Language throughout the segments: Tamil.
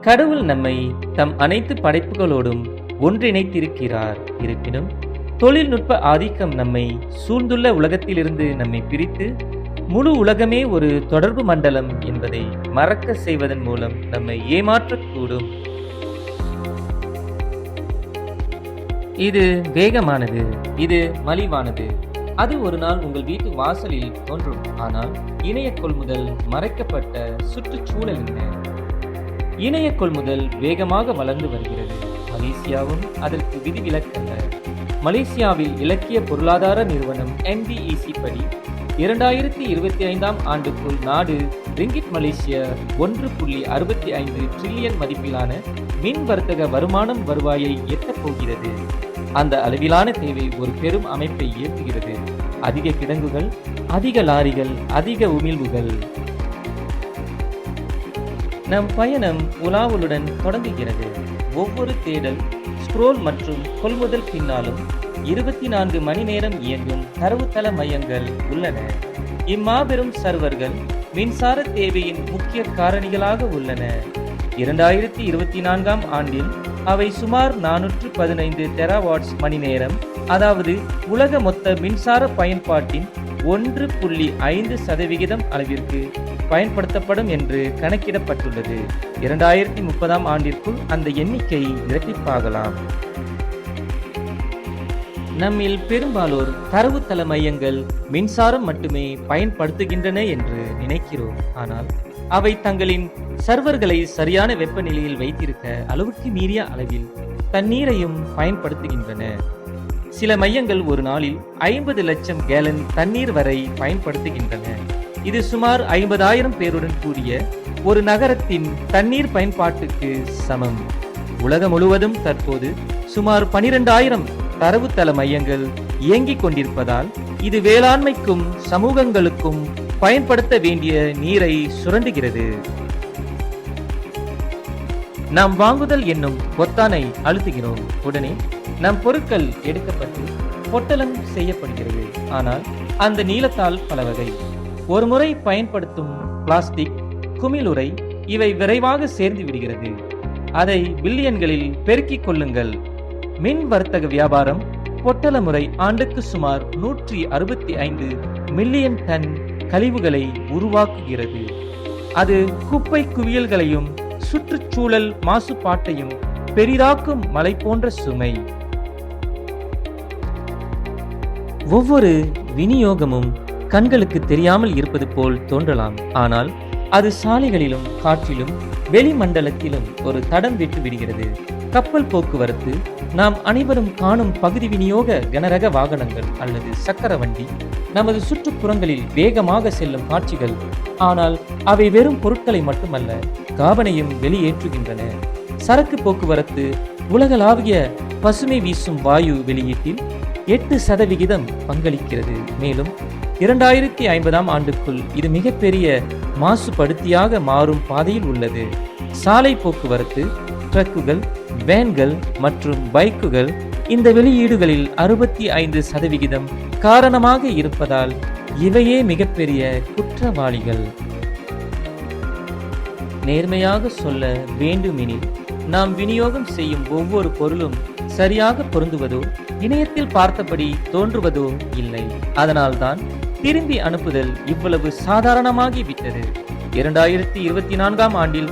கடவுள் நம்மை தம் அனைத்து படைப்புகளோடும் ஒன்றிணைத்திருக்கிறார். இருப்பினும் தொழில்நுட்ப ஆதிக்கம் நம்மை சூழ்ந்துள்ள உலகத்திலிருந்து நம்மை பிரித்து முழு உலகமே ஒரு தொடர்பு மண்டலம் என்பதை மறக்க செய்வதன் மூலம் நம்மை ஏமாற்றக்கூடும். இது வேகமானது இது மலிவானது. அது ஒரு நாள் உங்கள் வீட்டு வாசலில் தோன்றும். ஆனால் இணைய கொள்முதல் மறைக்கப்பட்ட சுற்றுச்சூழல் என்ன? இணைய கொள்முதல் வேகமாக வளர்ந்து வருகிறது. மலேசியாவும் அதற்கு விதிவிலக்கல்ல. மலேசியாவில் இலக்கிய பொருளாதார நிறுவனம் என்பிஇசி படி இரண்டாயிரத்தி இருபத்தி ஐந்தாம் ஆண்டுக்குள் நாடு ரிங்கிட் மலேசியா ஒன்று புள்ளி அறுபத்தி ஐந்து ட்ரில்லியன் மதிப்பிலான மின் வர்த்தக வருமானம் வருவாயை எட்டப் போகிறது. அந்த அளவிலான தேவை ஒரு பெரும் அமைப்பை இயக்குகிறது அதிக கிடங்குகள் அதிக லாரிகள் அதிக உமிழ்வுகள். நம் பயணம் உலாவலுடன் தொடங்குகிறது. ஒவ்வொரு தேடல் ஸ்க்ரோல் மற்றும் கொள்முதல் பின்னாலும் இருபத்தி நான்கு மணி நேரம் இயங்கும் தரவுத்தள மையங்கள் உள்ளன. இம்மாபெரும் சர்வர்கள் மின்சார தேவையின் முக்கிய காரணிகளாக உள்ளன. இரண்டாயிரத்தி இருபத்தி நான்காம் ஆண்டில் அவை சுமார் நானூற்று பதினைந்து டெராவாட்ஸ் மணி நேரம் அதாவது உலக மொத்த மின்சார பயன்பாட்டின் ஒன்று புள்ளி ஐந்து சதவிகிதம் அளவிற்கு பயன்படுத்தப்படும் என்று கணக்கிடப்பட்டுள்ளது. இரண்டாயிரத்தி முப்பதாம் ஆண்டிற்குள் அந்த எண்ணிக்கை இரட்டிப்பாகலாம். நம்மில் பெரும்பாலோர் தரவுத்தள மையங்கள் மின்சாரம் மட்டுமே பயன்படுத்துகின்றன என்று நினைக்கிறோம். ஆனால் அவை தங்களின் சர்வர்களை சரியான வெப்பநிலையில் வைத்திருக்க அளவுக்கு மீறிய அளவில் தண்ணீரையும் பயன்படுத்துகின்றன. சில மையங்கள் ஒரு நாளில் ஐம்பது லட்சம் கேலன் தண்ணீர் வரை பயன்படுத்துகின்றன. இது சுமார் ஐம்பதாயிரம் பேருடன் கூடிய ஒரு நகரத்தின் தண்ணீர் பயன்பாட்டுக்கு சமம். உலகம் முழுவதும் தற்போது சுமார் பனிரெண்டாயிரம் தரவுத்தள மையங்கள் இயங்கிக் கொண்டிருப்பதால் இது வேளாண்மைக்கும் சமூகங்களுக்கும் பயன்படுத்த வேண்டிய நீரை சுரண்டுகிறது. நாம் வாங்குதல் என்னும் பொத்தானை அழுத்துகிறோம். உடனே நம் பொருட்கள் எடுக்கப்பட்டு பொட்டலம் செய்யப்படுகிறது. ஆனால் அந்த நீளத்தால் பல வகை ஒரு முறை பயன்படுத்தும் பிளாஸ்டிக் குமிழுரை இவை விரைவாக சேர்ந்து விடுகிறது. அதை பில்லியன்களில் பெருக்கிக் கொள்ளுங்கள். மின் வர்த்தக வியாபாரம் பொட்டல முறை ஆண்டுக்கு சுமார் நூற்றி அறுபத்தி ஐந்து மில்லியன் டன் கழிவுகளை உருவாக்குகிறது. அது குப்பை குவியல்களையும் சுற்றுச்சூழல் மாசுபாட்டையும் பெரிதாக்கும் மலை போன்ற சுமை. ஒவ்வொரு விநியோகமும் கண்களுக்கு தெரியாமல் இருப்பது போல் தோன்றலாம். ஆனால் அது சாலைகளிலும் காற்றிலும் வெளிமண்டலத்திலும் ஒரு தடம் விட்டு விடுகிறது. கப்பல் போக்குவரத்து நாம் அனைவரும் காணும் பகுதி விநியோக கனரக வாகனங்கள் அல்லது சக்கர வண்டி நமது சுற்றுப்புறங்களில் வேகமாக செல்லும் காட்சிகள் ஆனால் அவை வெறும் பொருட்களை மட்டுமல்ல காபனையும் வெளியேற்றுகின்றன. சரக்கு போக்குவரத்து உலகளாவிய பசுமை வீசும் வாயு வெளியீட்டில் எட்டு சதவிகிதம் பங்களிக்கிறது. மேலும் இரண்டாயிரத்தி ஐம்பதாம் ஆண்டுக்குள் இது மிகப்பெரிய மாசுபடுத்தியாக மாறும் பாதையில் உள்ளது. சாலை போக்குவரத்து ட்ரக்குகள் வேன்கள் மற்றும் பைக்குகள் இந்த வெளியீடுகளில் அறுபத்தி ஐந்து சதவிகிதம் காரணமாக இருப்பதால் இவையே மிகப்பெரிய குற்றவாளிகள். நேர்மையாக சொல்ல வேண்டுமெனில் நாம் விநியோகம் செய்யும் ஒவ்வொரு பொருளும் சரியாக பொருந்துவதோ இணையத்தில் பார்த்தபடி தோன்றுவதோ இல்லை. அதனால்தான் திரும்பி அனுப்புதல் இவ்வளவு சாதாரணமாகிவிட்டது. இரண்டாயிரத்தி இருபத்தி நான்காம் ஆண்டில்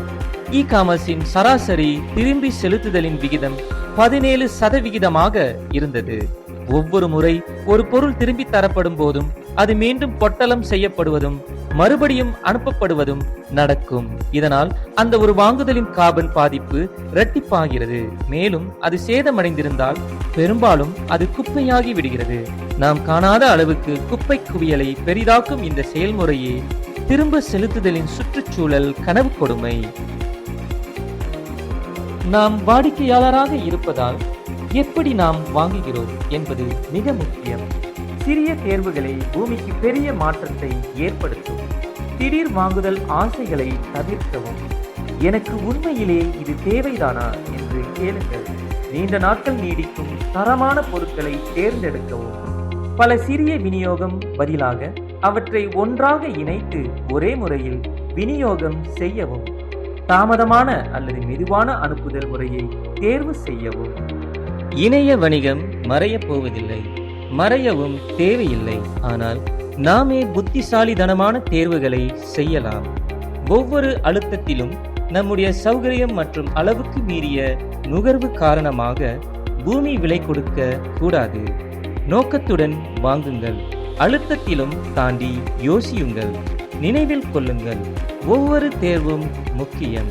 இ காமர்ஸின் சராசரி திரும்பி செலுத்துதலின் விகிதம் பதினேழு சதவிகிதமாக இருந்தது. ஒவ்வொரு முறை ஒரு பொருள் திரும்பி தரப்படும் போதும் அது மீண்டும் பொட்டலம் செய்யப்படுவதும் மறுபடியும் அனுப்பப்படுவதும் நடக்கும். இதனால் அந்த ஒரு வாங்குதலின் கார்பன் பாதிப்பு இரட்டிப்பாகிறது. மேலும் அது சேதமடைந்திருந்தால் பெரும்பாலும் அது குப்பையாகி விடுகிறது. நாம் காணாத அளவுக்கு குப்பை குவியலை பெரிதாக்கும் இந்த செயல்முறையே திரும்ப செலுத்துதலின் சுற்றுச்சூழல் கனவு கொடுமை. நாம் வாடிக்கையாளராக இருப்பதால் எப்படி நாம் வாங்குகிறோம் என்பது மிக முக்கியம். சிறிய தேர்வுகளை பூமிக்கு பெரிய மாற்றத்தை ஏற்படுத்தும். திடீர் வாங்குதல் ஆசைகளை தவிர்க்கவும். எனக்கு உண்மையிலே இது தேவைதானா என்று கேளுங்கள். நீண்ட நாட்கள் நீடிக்கும் தரமான பொருட்களை தேர்ந்தெடுக்கவும். பல சிறிய விநியோகம் பதிலாக அவற்றை ஒன்றாக இணைத்து ஒரே முறையில் விநியோகம் செய்யவும். தாமதமான அல்லது மெதுவான அனுப்புதல் முறையை தேர்வு செய்யவும். இணைய வணிகம் மறையப் போவதில்லை. மறையவும் தேவையில்லை. ஆனால் நாமே புத்திசாலிதனமான தேர்வுகளை செய்யலாம். ஒவ்வொரு அழுத்தத்திலும் நம்முடைய சௌகரியம் மற்றும் அளவுக்கு மீறிய நுகர்வு காரணமாக பூமி விலை கொடுக்க கூடாது. நோக்கத்துடன் வாங்குங்கள். அழுத்தத்திலும் தாண்டி யோசியுங்கள். நினைவில் கொள்ளுங்கள். ஒவ்வொரு தேர்வும் முக்கியம்.